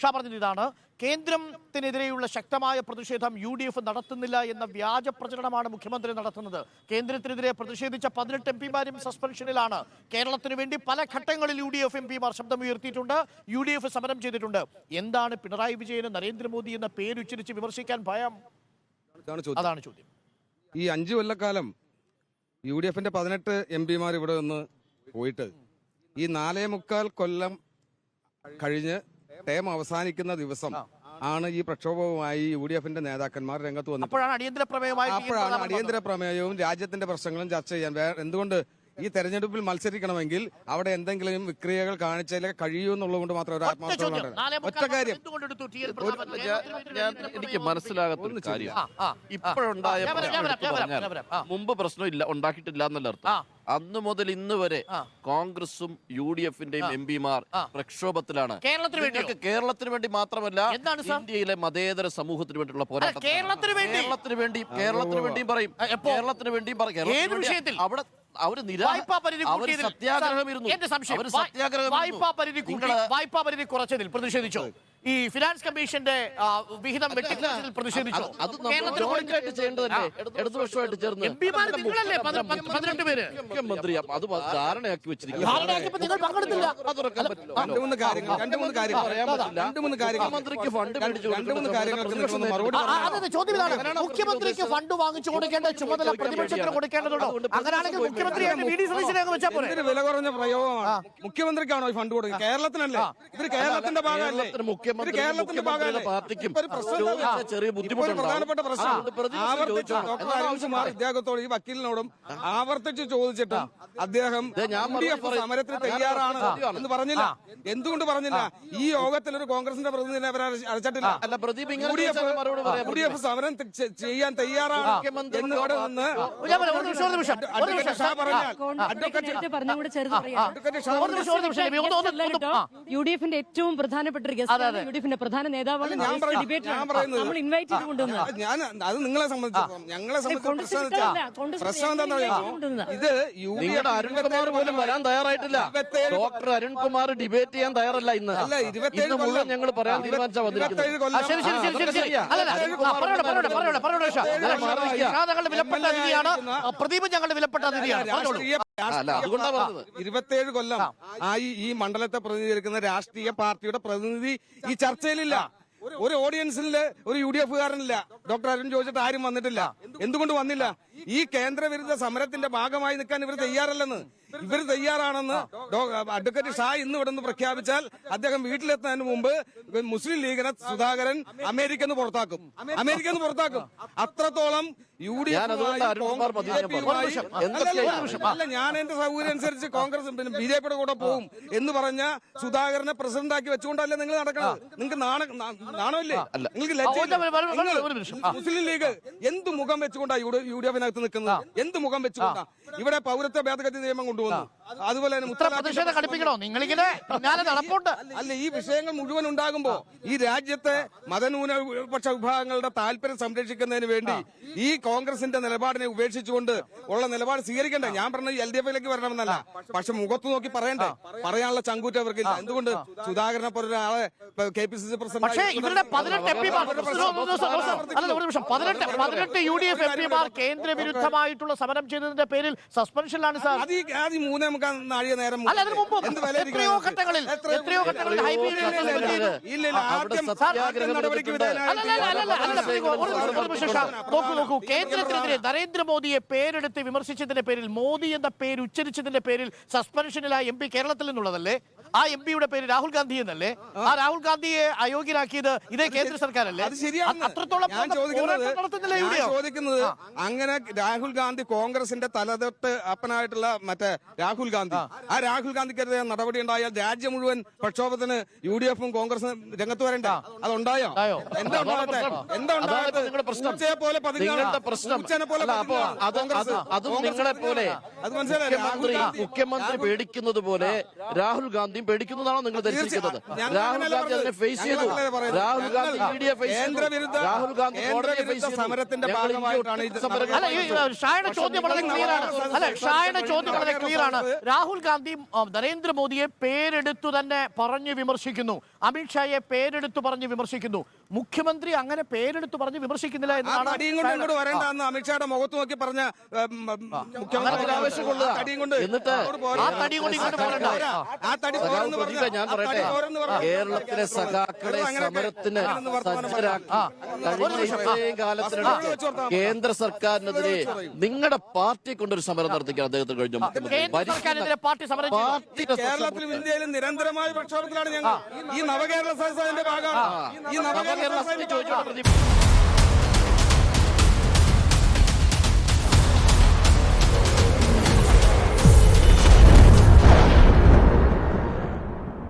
ഷാ പറഞ്ഞത് ഇതാണ്. കേന്ദ്രത്തിനെതിരെയുള്ള ശക്തമായ പ്രതിഷേധം യു ഡി എഫ് നടത്തുന്നില്ല എന്ന വ്യാജ പ്രചരണമാണ് മുഖ്യമന്ത്രി നടത്തുന്നത്. കേന്ദ്രത്തിനെതിരെ പ്രതിഷേധിച്ച പതിനെട്ട് എം പിമാരും സസ്പെൻഷനിലാണ്. കേരളത്തിന് വേണ്ടി പല ഘട്ടങ്ങളിൽ യു ഡി എഫ് എം പിമാർ ശബ്ദമുയർത്തിയിട്ടുണ്ട്. യു ഡി എഫ് സമരം ചെയ്തിട്ടുണ്ട്. എന്താണ് പിണറായി വിജയന് നരേന്ദ്രമോദി എന്ന പേരുച്ചരിച്ച് വിമർശിക്കാൻ ഭയം? അതാണ് ചോദ്യം. ഈ അഞ്ചു കൊല്ലക്കാലം യു ഡി എഫിന്റെ പതിനെട്ട് എം പിമാർ ഇവിടെ നിന്ന് പോയിട്ട് ഈ നാലേ മുക്കാൽ കൊല്ലം കഴിഞ്ഞ് ടേം അവസാനിക്കുന്ന ദിവസം ആണ് ഈ പ്രക്ഷോഭവുമായി യു ഡി എഫിന്റെ നേതാക്കന്മാർ രംഗത്ത് വന്നത്. അപ്പോഴാണ് അടിയന്തര പ്രമേയമായി അപ്പോഴാണ് അടിയന്തര പ്രമേയവും രാജ്യത്തിന്റെ പ്രശ്നങ്ങളും ചർച്ച ചെയ്യാൻ എന്തുകൊണ്ട് ഈ തെരഞ്ഞെടുപ്പിൽ മത്സരിക്കണമെങ്കിൽ അവിടെ എന്തെങ്കിലും വിക്രിയകൾ കാണിച്ചാലേ കഴിയൂ എന്നുള്ളതുകൊണ്ട് മാത്രം ഒരു. നാലേ ഒറ്റ കാര്യം. എനിക്ക് മനസ്സിലാകാത്ത ഒരു കാര്യം. ഇപ്പോഴുണ്ടായ. മുമ്പ് പ്രശ്നമില്ല ഉണ്ടാക്കിയിട്ടില്ല എന്നല്ല അർത്ഥം. അന്ന് മുതൽ ഇന്ന് വരെ. കോൺഗ്രസും യു ഡി എഫിന്റെയും എം പിമാർ പ്രക്ഷോഭത്തിലാണ്. കേരളത്തിന് വേണ്ടി മാത്രമല്ല ഇന്ത്യയിലെ മതേതര സമൂഹത്തിന് വേണ്ടിയുള്ള പോരാട്ടം കേരളത്തിന് വേണ്ടി? കേരളത്തിന് വേണ്ടി കേരളത്തിന് വേണ്ടിയും പറയും. കേരളത്തിന് വേണ്ടിയും പറയും. ഏത് വേണ്ടി വിഷയത്തിൽ? അവിടെ അവർ സത്യാഗ്രഹം ഇരുന്നു. സംശയം. സത്യാഗ്രഹം വായ്പാ പരിധി കുറച്ചതിൽ പ്രതിഷേധിച്ചോ? ഈ ഫിനാൻസ് കമ്മീഷന്റെ വിഹിതം വെട്ടിക്കുറച്ചതിൽ പ്രതിഷേധിച്ചു? പതിനെട്ട് പേര്. മുഖ്യമന്ത്രി അത് ധാരണയാക്കി മുഖ്യമന്ത്രിക്ക് ഫണ്ട് വാങ്ങിച്ചു കൊടുക്കേണ്ട ചുമതല പ്രതിപക്ഷത്തിന് കൊടുക്കേണ്ടതുണ്ടോ? അങ്ങനെയാണെങ്കിൽ മുഖ്യമന്ത്രിയായിട്ട് വി ഡി സതീശനെ അങ്ങ് വെച്ചാൽ പോരെ. വില കുറഞ്ഞ പ്രയോഗമാണ്. മുഖ്യമന്ത്രിക്കാണോ ഈ ഫണ്ട് കൊടുക്കുന്നത്? കേരളത്തിനല്ലേ? ഇത് കേരളത്തിന്റെ ഭാഗമല്ലേ? മുഖ്യമന്ത്രി കേരളത്തിന്റെ പാർട്ടിക്കും ഇപ്പൊ ഒരു പ്രശ്നം ചോദിച്ച ഉണ്ടാവും. ചെറിയ എന്താണ് ഇദ്ദേഹത്തോട് ഈ വക്കീലിനോടും ആവർത്തിച്ച് ചോദിച്ചിട്ട് അദ്ദേഹം. സമരത്തിന് തയ്യാറാണ് എന്ന് പറഞ്ഞില്ല. എന്തുകൊണ്ട് പറഞ്ഞില്ല? ഈ യോഗത്തിൽ ഒരു കോൺഗ്രസിന്റെ പ്രതിനിധിനെ അവർ അടച്ചിട്ടില്ല അല്ല പ്രദീപ് ഇങ്ങനെ യു ഡി എഫ് ചോദിച്ചാൽ മറുപടി പറയാൻ യു എഫ് സമരം ചെയ്യാൻ തയ്യാറാണ് മുഖ്യമന്ത്രി എന്ന് ഇവിടെ നിന്ന് ഒരു നിമിഷം ഒരു നിമിഷം അഡ്വക്കേറ്റ് ഷാ പറഞ്ഞാൽ അഡ്വക്കേറ്റ് പറയാം. യു ഡി എഫിന്റെ ഏറ്റവും പ്രധാനപ്പെട്ട ഒരു ഗസ്റ്റ്. യു ഡി എഫിന്റെ പ്രധാന നേതാവാണ് ഞാൻ പറയുന്നത് ഡിബേറ്റ് നമ്മൾ ഇൻവൈറ്റ് ചെയ്ത് കൊണ്ടുവന്നത് ഞാൻ അത് നിങ്ങളെ സംബന്ധിച്ചിടത്തോളം ഞങ്ങളെ സംബന്ധിച്ച പ്രശ്നം എന്താണെന്ന് ഇത് യു ഡി അരുൺകുമാർ പോലും വരാൻ തയ്യാറായിട്ടില്ല. ഡോക്ടർ അരുൺകുമാർ ഡിബേറ്റ് ചെയ്യാൻ തയ്യാറല്ല ഇന്ന്. അല്ല ഇന്ന് മുഴുവൻ കൊല്ലം. ഞങ്ങൾ പറയാൻ തീരുമാനിച്ചാ വന്നിരിക്കുന്നത് ഇരുപത്തേഴ് ആ, ശരി ശരി ശരി ശരി ശരി. അല്ലല്ല ആ, പറയട്ടെ പറയട്ടെ പറയട്ടെ പറയട്ടെ ഷാ അല്ല, ഷാ ഷാ ഞങ്ങളുടെ വിലപ്പെട്ട അതിഥിയാണ് പ്രദീപ് ഞങ്ങളുടെ വിലപ്പെട്ട അതിഥിയാണ് ഇരുപത്തിയേഴ് കൊല്ലം ആയി ഈ മണ്ഡലത്തെ പ്രതിനിധീകരിക്കുന്ന രാഷ്ട്രീയ പാർട്ടിയുടെ പ്രതിനിധി ഈ ചർച്ചയിലില്ല. ഒരു ഓഡിയൻസിലെ ഒരു യു ഡി എഫുകാരനില്ല. ഡോക്ടർ അരുൺ ചോദിച്ചിട്ട് ആരും വന്നിട്ടില്ല. എന്തുകൊണ്ട്? വന്നില്ല? ഈ കേന്ദ്രവിരുദ്ധ സമരത്തിന്റെ ഭാഗമായി നിൽക്കാൻ ഇവർ തയ്യാറല്ലെന്ന്. ഇവർ തയ്യാറാണെന്ന് അഡ്വക്കേറ്റ് ഷാ ഇന്ന് ഇവിടെ നിന്ന് പ്രഖ്യാപിച്ചാൽ അദ്ദേഹം വീട്ടിലെത്തുന്നതിന് മുമ്പ് മുസ്ലിം ലീഗിനെ സുധാകരൻ അമേരിക്കന്ന് പുറത്താക്കും. അമേരിക്കന്ന് പുറത്താക്കും. അത്രത്തോളം യു ഡി? അല്ല ഞാൻ എന്റെ സൗകര്യം അനുസരിച്ച് കോൺഗ്രസ് പിന്നെ ബി ജെ പിയുടെ കൂടെ പോകും എന്ന് പറഞ്ഞ സുധാകരനെ പ്രസിഡന്റ് ആക്കി വെച്ചുകൊണ്ടല്ലേ നിങ്ങൾ നടക്കണത്? നിങ്ങൾക്ക് നാണമല്ലേ? നിങ്ങൾക്ക്. മുസ്ലിം ലീഗ് എന്ത് മുഖം വെച്ചുകൊണ്ടാണ് യു ഡി എഫിനകത്ത് നിൽക്കുന്നത് എന്ത് മുഖം വെച്ചുകൊണ്ടാണ് ഇവിടെ പൗരത്വ ഭേദഗതി നിയമം കൊണ്ടുവന്നു അതുപോലെ തന്നെ പ്രതിഷേധം കടുപ്പിക്കണോ നിങ്ങളിങ്ങനെ പിന്നാലെ നടപ്പുണ്ട് അല്ല ഈ വിഷയങ്ങൾ മുഴുവൻ ഉണ്ടാകുമ്പോ ഈ രാജ്യത്തെ മതന്യൂനപക്ഷ വിഭാഗങ്ങളുടെ താല്പര്യം സംരക്ഷിക്കുന്നതിന് വേണ്ടി ഈ കോൺഗ്രസിന്റെ നിലപാടിനെ ഉപേക്ഷിച്ചുകൊണ്ട് ഉള്ള നിലപാട് സ്വീകരിക്കണ്ടേ ഞാൻ പറഞ്ഞത് എൽ ഡി എഫിലേക്ക് വരണമെന്നല്ല പക്ഷെ മുഖത്ത് നോക്കി പറയണ്ടേ പറയാനുള്ള ചങ്കൂറ്റ അവർക്കില്ല എന്തുകൊണ്ട് സുധാകരനെ പോലെ ഒരാളെ K P C C president പതിനെട്ട് യു ഡി എഫ് എം പിമാർ കേന്ദ്ര വിരുദ്ധമായിട്ടുള്ള സമരം ചെയ്തതിന്റെ പേരിൽ സസ്പെൻഷനിലാണ് സാർ ഈ മൂന്നേ മുക്കാൽ നാഴിക നേരം അല്ല അതിന് മുമ്പ് എന്ത് വില എത്രയോ ഘട്ടങ്ങളിൽ എത്രയോ ഘട്ടങ്ങളിൽ? ഹൈ ബി ഇല്ല, ഇല്ല, ഇല്ല, ഇല്ല, ഇല്ല, ഇല്ല, അവിടെ ആദ്യം നടപടിക്ക് അല്ലല്ല, അല്ലല്ല, അല്ലല്ല, ഒരു ഒരു നിമിഷം, ഷാ. നോക്കൂ നോക്കൂ. കേന്ദ്രത്തിനെതിരെ നരേന്ദ്രമോദിയെ പേരെടുത്ത് വിമർശിച്ചതിന്റെ പേരിൽ മോദി എന്ന പേര് ഉച്ചരിച്ചതിന്റെ പേരിൽ സസ്പെൻഷനിലായ എം പി കേരളത്തിൽ നിന്നുള്ളതല്ലേ? ആ എം പിയുടെ പേര് രാഹുൽ ഗാന്ധി എന്നല്ലേ? ആ. രാഹുൽ ഗാന്ധിയെ അയോഗ്യനാക്കിയത് ഇതേ കേന്ദ്ര സർക്കാരല്ലേ? അത് ശരിയാണ്. അത്രത്തോളം ചോദിക്കുന്നത് അങ്ങനെ രാഹുൽ ഗാന്ധി കോൺഗ്രസിന്റെ തലതൊട്ട് അപ്പനായിട്ടുള്ള മറ്റേ രാഹുൽ ഗാന്ധി. ആ. രാഹുൽ ഗാന്ധിക്കെതിരെ നടപടി ഉണ്ടായാൽ രാജ്യം മുഴുവൻ പ്രക്ഷോഭത്തിന് യു ഡി എഫും കോൺഗ്രസും രംഗത്ത് വരണ്ട? അതുണ്ടായോ? ഉണ്ടായോ? എന്താ ഉണ്ടാകട്ടെ? എന്താ ഉണ്ടാകട്ടെ? നിങ്ങളുടെ പ്രശ്നം. പോലെ പതുങ്ങുകയാണ്. നിങ്ങളുടെ പ്രശ്നം. പോലെ അപ്പോ പതുങ്ങുകയാണ്. അത് കോൺഗ്രസ്. അതും നിങ്ങളെ പോലെ അത് മനസ്സിലായി മുഖ്യമന്ത്രി പേടിക്കുന്നത് പോലെ രാഹുൽ ഗാന്ധിയും പേടിക്കുന്നതാണോ നിങ്ങൾ ധരിച്ചിരിക്കുന്നത്? രാഹുൽ ഗാന്ധി അതിനെ ഫേസ് ചെയ്തു. രാഹുൽ ഗാന്ധി ഞങ്ങൾ ഫേസ് ചെയ്തു. രാഹുൽ ഗാന്ധി കോടതിയെ ഫേസ് ചെയ്തു. സമരത്തിന്റെ ഭാഗമായിട്ടാണ് ഇത് സമരം അല്ല ഈ ഷായുടെ ചോദ്യം വളരെ ക്ലിയർ ആണ് അല്ല ഷായുടെ ചോദ്യം വളരെ ക്ലിയർ രാഹുൽ ഗാന്ധി നരേന്ദ്രമോദിയെ പേരെടുത്തു തന്നെ പറഞ്ഞു വിമർശിക്കുന്നു. അമിത്ഷായെ പേരെടുത്തു പറഞ്ഞു വിമർശിക്കുന്നു. മുഖ്യമന്ത്രി അങ്ങനെ പേരെടുത്ത് പറഞ്ഞ് വിമർശിക്കുന്നില്ല കൊണ്ട് ഇങ്ങോട്ട് അമിത്ഷായുടെ മുഖത്ത് നോക്കി പറഞ്ഞ എന്നിട്ട് ആ തടി കൊണ്ട് ഇങ്ങോട്ട് പ്രദീപ ഞാൻ പറയട്ടെ. കേരളത്തിലെ സഖാക്കളെ സമരത്തിന് സജ്ജരാക്കി കാലത്തിനിടയ്ക്ക് കേന്ദ്ര സർക്കാരിനെതിരെ നിങ്ങളുടെ പാർട്ടി കൊണ്ടൊരു സമരം നടത്തിക്കാൻ അദ്ദേഹത്തിന് കഴിഞ്ഞു. കേരളത്തിലും ഇന്ത്യയിലും നിരന്തരമായ പ്രക്ഷോഭത്തിലാണ് ഞങ്ങൾ. ഈ നവകേരള സദസ്സിന്റെ ഭാഗമാണ്. ഈ നവകേരള സദസ് അതിന്റെ ചോദിച്ചോട്ടെ പ്രദീപ്